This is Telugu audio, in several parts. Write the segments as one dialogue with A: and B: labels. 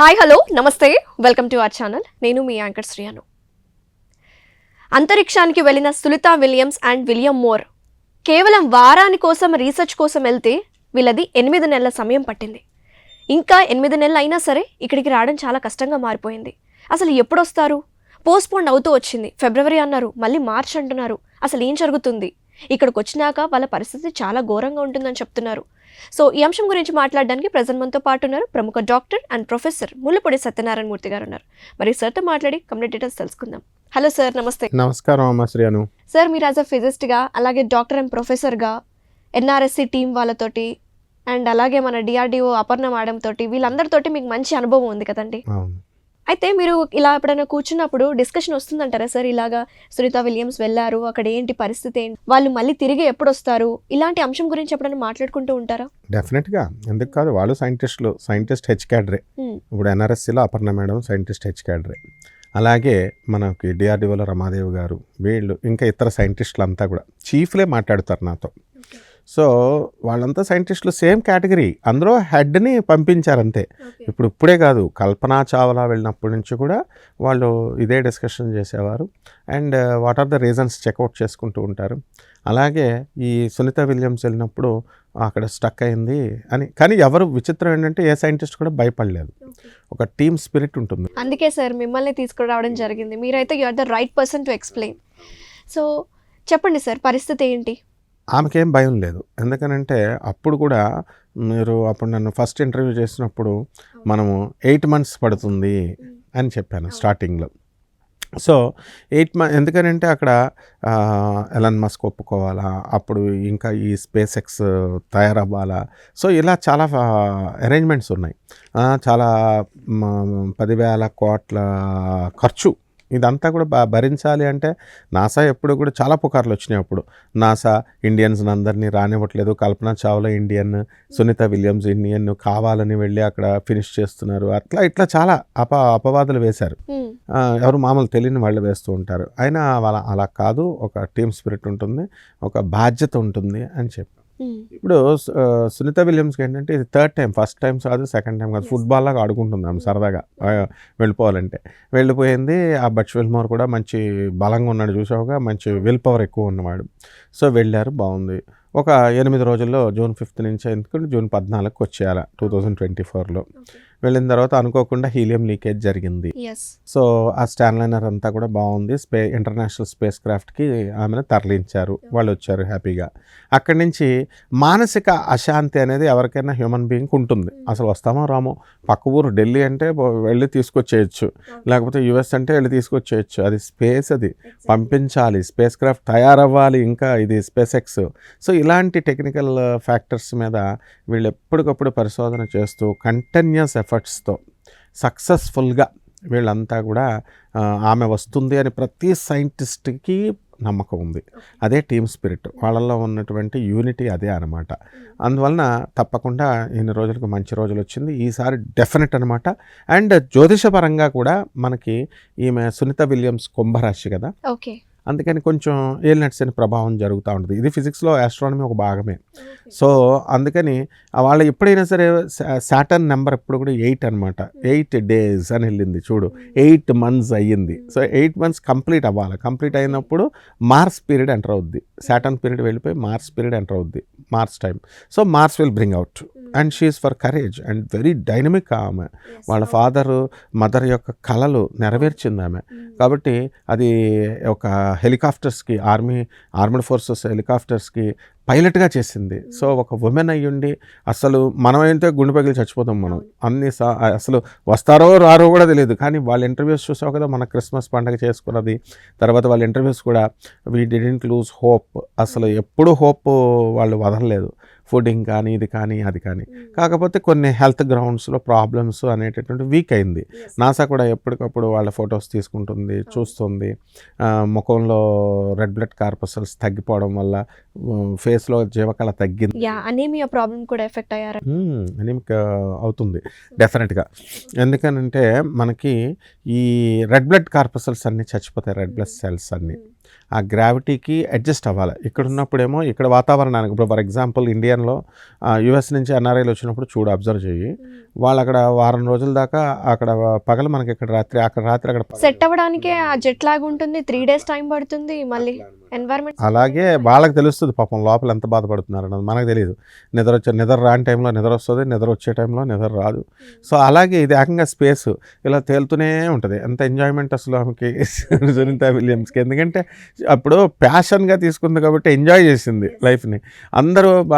A: Hi hello namaste welcome to our channel నేను మీ యాంకర్ శ్రీయాను. అంతరిక్షానికి వెళ్ళిన Sunita Williams and Wilmore కేవలం వారాని కోసం రీసెర్చ్ కోసం వెళ్తే వీళ్ళది ఎనిమిది నెలల సమయం పట్టింది. ఇంకా ఎనిమిది నెలలు అయినా సరే ఇక్కడికి రావడం చాలా కష్టంగా మారిపోయింది. అసలు ఎప్పుడు వస్తారు పోస్ట్పోన్ అవుతూ వచ్చింది. ఫిబ్రవరి అన్నారు. మళ్ళీ మార్చ్ అంటున్నారు. అసలు ఏం జరుగుతుంది? ఇక్కడికి వచ్చినాక వాళ్ళ పరిస్థితి చాలా ఘోరంగా ఉంటుందని చెప్తున్నారు. సో ఈ అంశం గురించి మాట్లాడడానికి ప్రజెంట్ మనతో పాటు ఉన్నారు ప్రముఖ doctor and professor Mullapudi Satyanarayana Murthy గారు ఉన్నారు. మరి సార్తో మాట్లాడి కంప్లీట్ డీటెయిల్స్ తెలుసుకుందాం. హలో సార్ నమస్తే.
B: నమస్కారం అమ్మ శ్రీను
A: సార్ మీరు యాజ్ అ ఫిజిస్ట్గా అలాగే డాక్టర్ అండ్ ప్రొఫెసర్గా ఎన్ఆర్ఎస్సి టీం వాళ్ళతోటి అండ్ అలాగే మన డిఆర్డిఓ అపర్ణ మేడం తోటి వీళ్ళందరితోటి మీకు మంచి అనుభవం ఉంది కదండి?
B: అవును.
A: అయితే మీరు ఇలా ఎప్పుడైనా కూర్చున్నప్పుడు డిస్కషన్ వస్తుందంటారా సార్? ఇలాగా సునీత విలియమ్స్ వెళ్ళారు అక్కడ ఏంటి పరిస్థితి ఏంటి? వాళ్ళు మళ్ళీ తిరిగి ఎప్పుడు వస్తారు ఇలాంటి అంశం గురించి ఎప్పుడైనా మాట్లాడుకుంటూ ఉంటారా?
B: డెఫినెట్గా ఎందుకు కాదు వాళ్ళు సైంటిస్టులు సైంటిస్ట్ హెచ్ క్యాడరే. ఇప్పుడు ఎన్ఆర్ఎస్సీలో అపర్ణ మేడం సైంటిస్ట్ హెచ్ క్యాడరే అలాగే మనకి డిఆర్డిఓలో రమాదేవి గారు వీళ్ళు ఇంకా ఇతర సైంటిస్టులు అంతా కూడా. చీఫ్లే మాట్లాడుతారు నాతో. సో వాళ్ళంతా సైంటిస్టులు సేమ్ కేటగిరీ. అందరూ హెడ్ని పంపించారు అంతే ఇప్పుడు ఇప్పుడే కాదు కల్పనా చావ్లా వెళ్ళినప్పటి నుంచి కూడా వాళ్ళు ఇదే డిస్కషన్ చేసేవారు. And what are the reasons check out చేసుకుంటూ ఉంటారు. అలాగే ఈ సునీత విలియమ్స్ వెళ్ళినప్పుడు అక్కడ స్టక్ అయింది అని కానీ ఎవరు విచిత్రం ఏంటంటే ఏ సైంటిస్ట్ కూడా భయపడలేదు. ఒక టీమ్ స్పిరిట్ ఉంటుంది.
A: అందుకే సార్ మిమ్మల్ని తీసుకురావడం జరిగింది. మీరైతే you are the right person to explain. So చెప్పండి సార్ పరిస్థితి ఏంటి?
B: ఆమెకేం భయం లేదు. ఎందుకనంటే అప్పుడు కూడా మీరు అప్పుడు నన్ను ఫస్ట్ ఇంటర్వ్యూ చేసినప్పుడు మనము ఎయిట్ మంత్స్ పడుతుంది అని చెప్పాను స్టార్టింగ్లో. సో ఎయిట్ మంత్ ఎందుకనంటే అక్కడ ఎలన్ మస్క్ ఒప్పుకోవాలా అప్పుడు ఇంకా ఈ స్పేస్ ఎక్స్ తయారవ్వాలా. సో ఇలా చాలా అరేంజ్మెంట్స్ ఉన్నాయి. చాలా పదివేల కోట్ల ఖర్చు ఇదంతా కూడా బ- భరించాలి అంటే నాసా ఎప్పుడు కూడా చాలా పుకార్లు వచ్చినాయి అప్పుడు. నాసా ఇండియన్స్ అందరినీ రానివ్వట్లేదు. Kalpana Chawla Indian Sunita Williams Indian కావాలని వెళ్ళి అక్కడ ఫినిష్ చేస్తున్నారు. అట్లా ఇట్లా చాలా అప అపవాదులు వేశారు. ఎవరు మామూలు తెలియని వాళ్ళు వేస్తూ ఉంటారు. అయినా వాళ్ళ అలా కాదు. ఒక టీమ్ స్పిరిట్ ఉంటుంది. ఒక బాధ్యత ఉంటుంది అని చెప్పి. ఇప్పుడు సు- ఆ, సునీత విలియమ్స్కి ఏంటంటే ఇది థర్డ్ టైం ఫస్ట్ టైం కాదు సెకండ్ టైం కాదు. ఫుట్బాల్ లాగా ఆడుకుంటున్నాం సరదాగా ఆ, వెళ్ళిపోవాలంటే. వెళ్ళిపోయింది ఆ బట్స్ విల్మోర్ కూడా మంచి బలంగా ఉన్నాడు చూసావుగా మంచి విల్ పవర్ ఎక్కువ ఉన్నవాడు. సో వెళ్ళారు బాగుంది. ఒక ఎనిమిది రోజుల్లో జూన్ ఫిఫ్త్ నుంచి ఎందుకంటే జూన్ పద్నాలుగుకి వచ్చేయాలి టూ థౌజండ్ ట్వంటీ ఫోర్లో వెళ్ళిన తర్వాత అనుకోకుండా హీలియం లీకేజ్ జరిగింది. సో ఆ స్టాన్లైనర్ అంతా కూడా బాగుంది. స్పే ఇంటర్నేషనల్ స్పేస్ క్రాఫ్ట్కి ఆమెను తరలించారు. వాళ్ళు వచ్చారు హ్యాపీగా. అక్కడి నుంచి మానసిక అశాంతి అనేది ఎవరికైనా హ్యూమన్ బీయింగ్ ఉంటుంది. అసలు వస్తామో రామో పక్క ఊరు ఢిల్లీ అంటే వెళ్ళి తీసుకొచ్చేయచ్చు. లేకపోతే యుఎస్ అంటే వెళ్ళి తీసుకొచ్చేయచ్చు. అది స్పేస్ అది. పంపించాలి. స్పేస్ క్రాఫ్ట్ తయారవ్వాలి ఇంకా ఇది స్పేస్ ఎక్స్ సో ఇలాంటి టెక్నికల్ ఫ్యాక్టర్స్ మీద వీళ్ళు ఎప్పటికప్పుడు పరిశోధన చేస్తూ కంటిన్యూస్ ఎఫర్ట్స్తో సక్సెస్ఫుల్గా వీళ్ళంతా కూడా ఆమె వస్తుంది అని ప్రతి సైంటిస్ట్కి నమ్మకం ఉంది. అదే టీమ్ స్పిరిట్. వాళ్ళల్లో ఉన్నటువంటి యూనిటీ అదే అనమాట అందువలన తప్పకుండా ఇన్ని రోజులకు మంచి రోజులు వచ్చింది ఈసారి డెఫినెట్ అనమాట అండ్ జ్యోతిషపరంగా కూడా మనకి ఈమె సునీత విలియమ్స్ కుంభరాశి కదా?
A: ఓకే.
B: అందుకని కొంచెం ఏలినట్స్ అని ప్రభావం జరుగుతూ ఉంటుంది. ఇది ఫిజిక్స్లో ఆస్ట్రానమీ ఒక భాగమే. సో అందుకని వాళ్ళ ఎప్పుడైనా సరే సాటర్న్ నెంబర్ ఎప్పుడు కూడా ఎయిట్ అనమాట ఎయిట్ డేస్ అని వెళ్ళింది చూడు. ఎయిట్ మంత్స్ అయ్యింది. సో ఎయిట్ మంత్స్ కంప్లీట్ అవ్వాలి. కంప్లీట్ అయినప్పుడు మార్స్ పీరియడ్ ఎంటర్ అవుద్ది. సాటర్న్ పీరియడ్ వెళ్ళిపోయి మార్స్ పీరియడ్ ఎంటర్ అవుద్ది. Mars time so Mars will bring out. And she is for courage and very dynamic ఆమె. వాళ్ళ ఫాదరు మదర్ యొక్క కళలు నెరవేర్చింది ఆమె. కాబట్టి అది ఒక హెలికాప్టర్స్కి ఆర్మీ ఆర్మడ్ ఫోర్సెస్ హెలికాప్టర్స్కి పైలట్గా చేసింది. సో ఒక ఉమెన్ అయ్యుండి అసలు మనమైతే గుండె పగిలి చచ్చిపోతాం మనం. అన్ని సా అసలు వస్తారో రారో కూడా తెలియదు. కానీ వాళ్ళ ఇంటర్వ్యూస్ చూసావు కదా మన క్రిస్మస్ పండగ చేసుకున్నది. తర్వాత వాళ్ళ ఇంటర్వ్యూస్ కూడా వీ డిడెంట్ లూజ్ హోప్ అసలు ఎప్పుడూ హోప్ వాళ్ళు వదలలేదు. ఫుడింగ్ కానీ ఇది కానీ అది కానీ. కాకపోతే కొన్ని హెల్త్ గ్రౌండ్స్లో ప్రాబ్లమ్స్ అనేటటువంటి వీక్ అయింది. నాసా కూడా ఎప్పటికప్పుడు వాళ్ళ ఫొటోస్ తీసుకుంటుంది చూస్తుంది. ముఖంలో రెడ్ బ్లడ్ కార్పసల్స్ తగ్గిపోవడం వల్ల ఫేస్లో జీవకళ తగ్గింది.
A: యా అనేమియా ప్రాబ్లం కూడా ఎఫెక్ట్ అయ్యారు.
B: అనిమిక్ అవుతుంది. డెఫినెట్గా ఎందుకనంటే మనకి ఈ రెడ్ బ్లడ్ కార్పసల్స్ అన్నీ చచ్చిపోతాయి రెడ్ బ్లడ్ సెల్స్ అన్నీ. ఆ గ్రావిటీకి అడ్జస్ట్ అవ్వాలి. ఇక్కడ ఉన్నప్పుడేమో ఇక్కడ వాతావరణానికి ఇప్పుడు ఫర్ ఎగ్జాంపుల్ ఇండియన్లో యుఎస్ నుంచి ఎన్ఆర్ఐలు వచ్చినప్పుడు చూడు అబ్జర్వ్ చెయ్యి. వాళ్ళు అక్కడ వారం రోజుల దాకా అక్కడ పగలు మనకి ఇక్కడ రాత్రి అక్కడ రాత్రి అక్కడ.
A: సెట్ అవ్వడానికే ఆ జెట్ లాగ్ ఉంటుంది త్రీ డేస్ టైం పడుతుంది మళ్ళీ ఎన్వైరన్మెంట్
B: అలాగే వాళ్ళకి తెలుస్తుంది పాపం లోపల ఎంత బాధపడుతున్నారు అన్నది మనకు తెలియదు. నిద్ర వచ్చే నిద్ర రాని టైంలో నిద్ర వస్తుంది నిద్ర వచ్చే టైంలో నిద్ర రాదు. సో అలాగే ఇది ఏకంగా స్పేస్ ఇలా తేలుతూనే ఉంటుంది. ఎంత ఎంజాయ్మెంట్ అసలు ఆమెకి సునీత విలియమ్స్కి. ఎందుకంటే అప్పుడు ప్యాషన్గా తీసుకుంది కాబట్టి ఎంజాయ్ చేసింది లైఫ్ని. అందరూ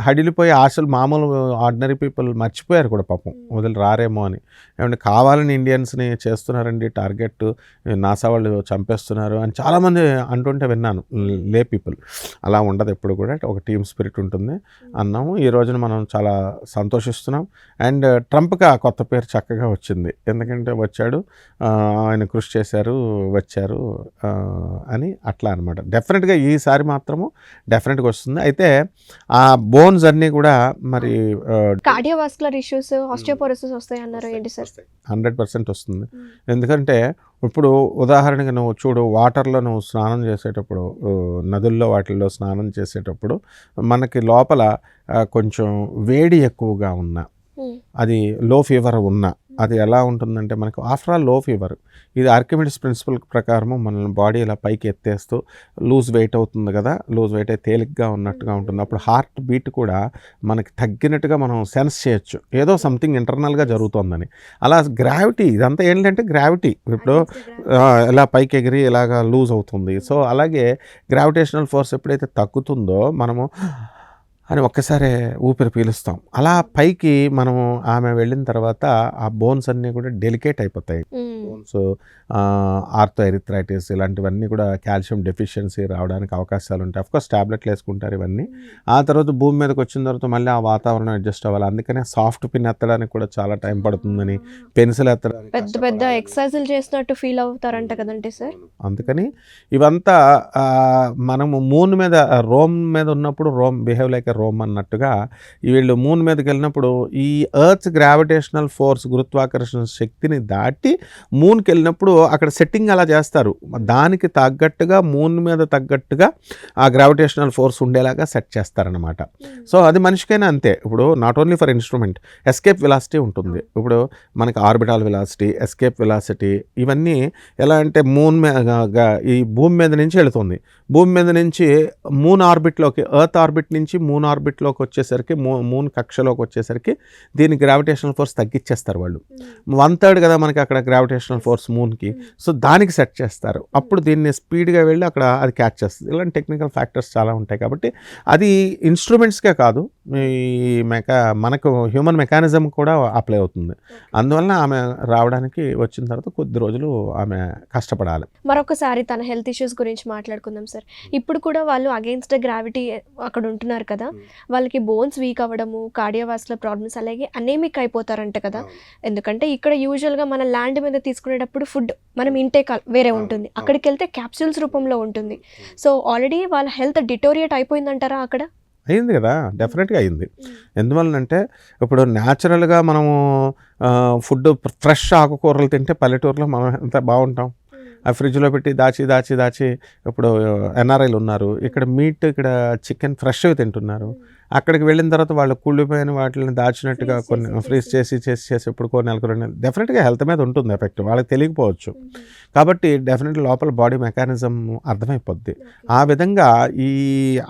B: హడిలిపోయి ఆశలు మామూలు ఆర్డినరీ పీపుల్ మర్చిపోయారు కూడా పాపం. వదిలి రారేమో అని. ఏమంటే కావాలని ఇండియన్స్ని చేస్తున్నారండి టార్గెట్ నాసా వాళ్ళు చంపేస్తున్నారు అని చాలామంది అంటుంటే విన్నాను. లే పీపుల్. అలా ఉండదు ఎప్పుడు కూడా. ఒక టీమ్ స్పిరిట్ ఉంటుంది. అన్నాము. ఈ రోజున మనం చాలా సంతోషిస్తున్నాం. అండ్ ట్రంప్కి ఆ కొత్త పేరు చక్కగా వచ్చింది. ఎందుకంటే వచ్చాడు ఆయన కృషి చేశారు వచ్చారు అని అట్లా అనమాట డెఫినెట్గా ఈసారి మాత్రము డెఫినెట్గా వస్తుంది. అయితే ఆ బోన్స్ అన్నీ కూడా మరి
A: కార్డియోవాస్కులర్ ఇష్యూస్ ఆస్టియోపోరోసిస్ వస్తాయి అన్నారు ఏంటి సార్?
B: హండ్రెడ్ పర్సెంట్ వస్తుంది. ఎందుకంటే ఇప్పుడు ఉదాహరణకి నువ్వు చూడు వాటర్లో నువ్వు స్నానం చేసేటప్పుడు నదుల్లో వాటిల్లో స్నానం చేసేటప్పుడు మనకి లోపల కొంచెం వేడి ఎక్కువగా ఉన్న అది లో ఫీవర్ ఉన్న అది ఎలా ఉంటుందంటే మనకు ఆఫ్టర్ ఆల్లో ఫీవర్ ఇది ఆర్కిమిడిస్ ప్రిన్సిపల్ ప్రకారము మన బాడీ ఇలా పైకి ఎత్తేస్తూ లూజ్ వెయిట్ అవుతుంది కదా లూజ్ వెయిట్ అయితే తేలిగ్గా ఉన్నట్టుగా ఉంటుంది. అప్పుడు హార్ట్ బీట్ కూడా మనకి తగ్గినట్టుగా మనం సెన్స్ చేయొచ్చు. ఏదో సంథింగ్ ఇంటర్నల్గా జరుగుతోందని. అలా గ్రావిటీ ఇదంతా ఏంటంటే గ్రావిటీ ఇప్పుడు ఇలా పైకి ఎగిరి ఇలాగా లూజ్ అవుతుంది. సో అలాగే గ్రావిటేషనల్ ఫోర్స్ ఎప్పుడైతే తగ్గుతుందో మనము అని ఒక్కసారే ఊపిరి పీలుస్తాం. అలా పైకి మనము ఆమె వెళ్ళిన తర్వాత ఆ బోన్స్ అన్నీ కూడా డెలికేట్ అయిపోతాయి. బోన్స్ ఆర్థో ఎరిథ్రైటిస్ ఇలాంటివన్నీ కూడా కాల్షియం డెఫిషియన్సీ రావడానికి అవకాశాలు ఉంటాయి అఫ్కోర్స్ టాబ్లెట్లు వేసుకుంటారు ఇవన్నీ. ఆ తర్వాత భూమి మీదకి వచ్చిన తర్వాత మళ్ళీ ఆ వాతావరణం అడ్జస్ట్ అవ్వాలి. అందుకనే సాఫ్ట్ పిన్ ఎత్తడానికి కూడా చాలా టైం పడుతుందని పెన్సిల్ ఎత్తడానికి
A: పెద్ద పెద్ద ఎక్సర్సైజులు చేసినట్టు ఫీల్ అవుతారంట కదండి సార్.
B: అందుకని ఇవంతా మనము మూన్ మీద రోమ్ మీద ఉన్నప్పుడు రోమ్ బిహేవ్ లైక్ రోమ్ అన్నట్టుగా వీళ్ళు మూన్ మీదకి వెళ్ళినప్పుడు ఈ ఎర్త్ గ్రావిటేషనల్ ఫోర్స్ గురుత్వాకర్షణ శక్తిని దాటి మూన్కి వెళ్ళినప్పుడు అక్కడ సెట్టింగ్ అలా చేస్తారు. దానికి తగ్గట్టుగా మూన్ మీద తగ్గట్టుగా ఆ గ్రావిటేషనల్ ఫోర్స్ ఉండేలాగా సెట్ చేస్తారనమాట సో అది మనిషికైనా అంతే. ఇప్పుడు not only for instrument escape velocity ఉంటుంది. ఇప్పుడు మనకి ఆర్బిటాల్ వెలాసిటీ ఎస్కేప్ వెలాసిటీ ఇవన్నీ ఎలా అంటే మూన్ మీద ఈ భూమి మీద నుంచి వెళుతుంది. భూమి మీద నుంచి మూన్ ఆర్బిట్లోకి ఎర్త్ ఆర్బిట్ నుంచి మూన్ ఆర్బిట్లోకి వచ్చేసరికి మూ మూన్ కక్షలోకి వచ్చేసరికి దీని గ్రావిటేషనల్ ఫోర్స్ తగ్గించేస్తారు వాళ్ళు. వన్ థర్డ్ కదా మనకి అక్కడ గ్రావిటేషనల్ ఫోర్స్ మూన్కి సో దానికి సెట్ చేస్తారు. అప్పుడు దీన్ని స్పీడ్గా వెళ్ళి అక్కడ అది క్యాచ్ చేస్తుంది. ఇలాంటి టెక్నికల్ ఫ్యాక్టర్స్ చాలా ఉంటాయి కాబట్టి అది ఇన్స్ట్రుమెంట్స్కే కాదు. ఈ మెకా మనకు హ్యూమన్ మెకానిజం కూడా అప్లై అవుతుంది. అందువలన ఆమె రావడానికి వచ్చిన తర్వాత కొద్ది రోజులు ఆమె కష్టపడాలి.
A: మరొకసారి తన హెల్త్ ఇష్యూస్ గురించి మాట్లాడుకుందాం సార్ ఇప్పుడు కూడా వాళ్ళు అగేన్స్ట్ గ్రావిటీ అక్కడ ఉంటున్నారు కదా. వాళ్ళకి బోన్స్ వీక్ అవ్వడము కార్డియోవాస్కులర్ ప్రాబ్లమ్స్ అలాగే అనేమిక్ అయిపోతారంట కదా. ఎందుకంటే ఇక్కడ యూజువల్గా మన ల్యాండ్ మీద తీసుకునేటప్పుడు ఫుడ్ మనం ఇంటేక్ వేరే ఉంటుంది. అక్కడికి వెళ్తే క్యాప్సూల్స్ రూపంలో ఉంటుంది. సో ఆల్రెడీ వాళ్ళ హెల్త్ డిటోరియేట్ అయిపోయిందంటారా అక్కడ?
B: అయింది కదా డెఫినెట్గా అయింది. ఎందువలనంటే ఇప్పుడు న్యాచురల్గా మనము ఫుడ్ ఫ్రెష్ ఆకుకూరలు తింటే పల్లెటూరులో మనం ఎంత బాగుంటాం? ఆ ఫ్రిడ్జ్లో పెట్టి దాచి దాచి దాచి ఇప్పుడు ఎన్ఆర్ఐలు ఉన్నారు. ఇక్కడ మీట్ ఇక్కడ చికెన్ ఫ్రెష్గా తింటున్నారు. అక్కడికి వెళ్ళిన తర్వాత వాళ్ళు కుళ్ళిపోయిన వాటిని దాచినట్టుగా కొన్ని ఫ్రీజ్ చేసి చేసి. చేసి ఇప్పుడు కొన్ని నెలకు రెండు డెఫినెట్గా హెల్త్ మీద ఉంటుంది ఎఫెక్ట్. వాళ్ళకి తెలియకపోవచ్చు. కాబట్టి డెఫినెట్ లోపల బాడీ మెకానిజం అర్థమైపోద్ది. ఆ విధంగా ఈ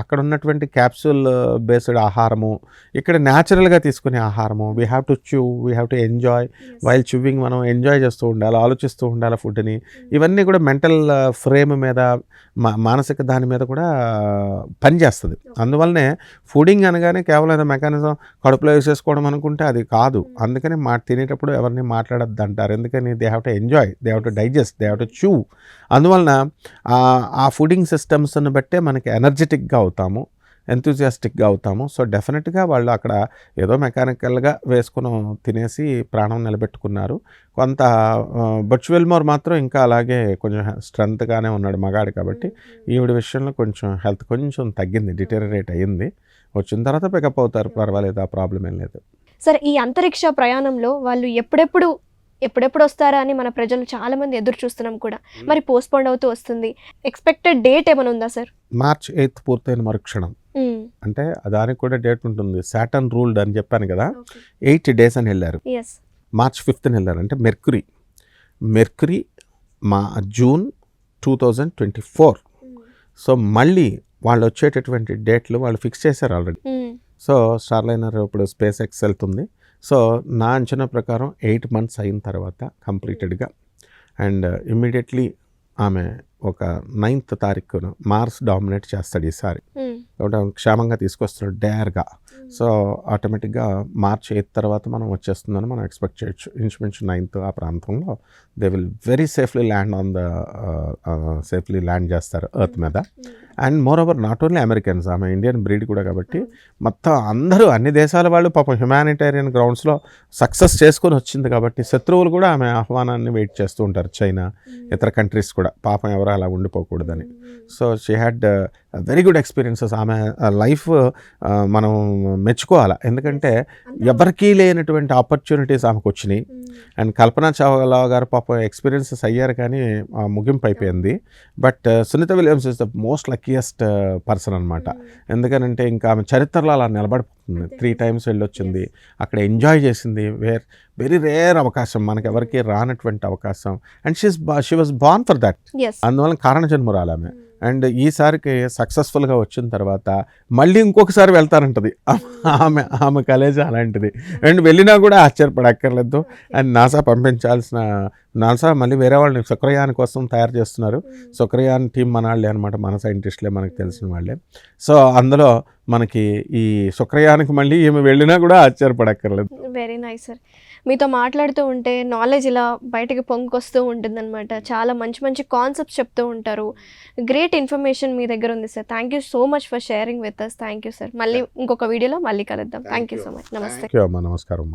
B: అక్కడ ఉన్నటువంటి క్యాప్సూల్ బేస్డ్ ఆహారము ఇక్కడ న్యాచురల్గా తీసుకునే ఆహారము we have to chew we have to enjoy while chewing మనం ఎంజాయ్ చేస్తూ ఉండాలి ఆలోచిస్తూ ఉండాలి ఫుడ్ని ఇవన్నీ కూడా మెంటల్ ఫ్రేమ్ మీద మా మానసిక దాని మీద కూడా పనిచేస్తుంది. అందువల్లనే ఫుడింగ్ అనగానే కేవలం ఏదో మెకానిజం కడుపులో వేసేసుకోవడం అనుకుంటే అది కాదు. అందుకని మా తినేటప్పుడు ఎవరిని మాట్లాడద్దు అంటారు ఎందుకని they have to enjoy they have to digest they have to chew అందువలన ఆ- ఆ ఫుడింగ్ సిస్టమ్స్ని బట్టే మనకి ఎనర్జెటిక్గా అవుతాము ఎంతూజియాస్టిక్గా అవుతాము. సో డెఫినెట్గా వాళ్ళు అక్కడ ఏదో మెకానికల్గా వేసుకుని తినేసి ప్రాణం నిలబెట్టుకున్నారు. కొంత బట్ విల్మోర్ మాత్రం ఇంకా అలాగే కొంచెం స్ట్రెంత్గానే ఉన్నాడు మగాడు కాబట్టి ఈవిడ విషయంలో కొంచెం హెల్త్ కొంచెం తగ్గింది డిటెరరేట్ అయ్యింది. వచ్చిన తర్వాత పికప్ అవుతారు పర్వాలేదు ఆ ప్రాబ్లం ఏం లేదు.
A: సరే ఈ అంతరిక్ష ప్రయాణంలో వాళ్ళు ఎప్పుడెప్పుడు ఎప్పుడెప్పుడు వస్తారా అని మన ప్రజలు చాలా మంది ఎదురు చూస్తున్నాం కూడా. మరి పోస్ట్పోండ్ అవుతూ వస్తుంది. ఎక్స్పెక్టెడ్ డేట్ ఏమైనా ఉందా సార్
B: మార్చ్ ఎయిత్ పూర్తయిన మరుక్షణం. అంటే దానికి కూడా డేట్ ఉంటుంది. సాటర్న్ రూల్డ్ అని చెప్పాను కదా. ఎయిట్ డేస్ అని వెళ్ళారు. మార్చ్ ఫిఫ్త్ని వెళ్ళారు. అంటే మెర్కురీ మెర్కురీ మా June two thousand twenty four so మళ్ళీ వాళ్ళు వచ్చేటటువంటి డేట్లు వాళ్ళు ఫిక్స్ చేశారు ఆల్రెడీ సో స్టార్లైనర్ ఇప్పుడు స్పేస్ ఎక్స్ వెళ్తుంది. సో నా అంచనా ప్రకారం ఎయిట్ మంత్స్ అయిన తర్వాత కంప్లీటెడ్గా. అండ్ ఇమ్మీడియట్లీ ఆమె ఒక నైన్త్ తారీఖున మార్స్ డామినేట్ చేస్తాడు ఈసారి. కాబట్టి ఆమె క్షేమంగా తీసుకొస్తున్నాడు డేర్గా. సో ఆటోమేటిక్గా మార్చ్ ఎయిత్ తర్వాత మనం వచ్చేస్తుందని మనం ఎక్స్పెక్ట్ చేయొచ్చు. ఇంచుమించు నైన్త్ ఆ ప్రాంతంలో they will very safely land on the safely land చేస్తారు ఎర్త్ మీద. And moreover not only Americans ఆమె ఇండియన్ బ్రీడ్ కూడా కాబట్టి మొత్తం అందరూ అన్ని దేశాల వాళ్ళు పాపం హ్యుమానిటేరియన్ గ్రౌండ్స్లో సక్సెస్ చేసుకొని వచ్చింది కాబట్టి శత్రువులు కూడా ఆమె ఆహ్వానాన్ని వెయిట్ చేస్తూ ఉంటారు. చైనా ఇతర కంట్రీస్ కూడా. పాపం ఎవరు అలా ఉండిపోకూడదని. So she had very good experiences. ఆమె లైఫ్ మనం మెచ్చుకోవాలి? ఎందుకంటే ఎవరికీ లేనటువంటి ఆపర్చునిటీస్ ఆమెకు వచ్చినాయి. అండ్ కల్పనా చావ్లా గారు పాపం ఎక్స్పీరియన్సెస్ అయ్యారు కానీ ముగింపు అయిపోయింది. But Sunita Williams is the most luckiest person అనమాట ఎందుకనంటే ఇంకా ఆమె చరిత్రలో అలా నిలబడిపోతుంది. Three times వెళ్ళొచ్చింది. అక్కడ ఎంజాయ్ చేసింది. వేర్ వెరీ రేర్ అవకాశం. మనకి ఎవరికి రానటువంటి అవకాశం. And she's she was born for that అందువల్ల కారణ జన్మురాలు ఆమె. అండ్ ఈసారికి సక్సెస్ఫుల్గా వచ్చిన తర్వాత మళ్ళీ ఇంకొకసారి వెళ్తానంటది ఆమె ఆమె కలేజీ అలాంటిది. అండ్ వెళ్ళినా కూడా ఆశ్చర్యపడక్కర్లేదు. అండ్ నాసా పంపించాల్సిన నాసా మళ్ళీ వేరే వాళ్ళని శుక్రయాన్ కోసం తయారు చేస్తున్నారు. శుక్రయాన్ టీం మన వాళ్ళే అనమాట మన సైంటిస్టులే మనకు తెలిసిన వాళ్ళే. సో అందులో మనకి ఈ శుక్రయానికి మళ్ళీ ఈమె వెళ్ళినా కూడా ఆశ్చర్యపడక్కర్లేదు.
A: Very nice sir. మీతో మాట్లాడుతూ ఉంటే నాలెడ్జ్ ఇలా బయటకి పొంగుకొస్తూ ఉంటుందన్నమాట. చాలా మంచి మంచి కాన్సెప్ట్స్ చెప్తూ ఉంటారు. గ్రేట్ ఇన్ఫర్మేషన్ మీ దగ్గర ఉంది sir thank you so much for sharing with us thank you sir మళ్ళీ ఇంకొక వీడియోలో మళ్ళీ కలుద్దాం. థ్యాంక్ యూ సో మచ్ నమస్తే
B: నమస్కారం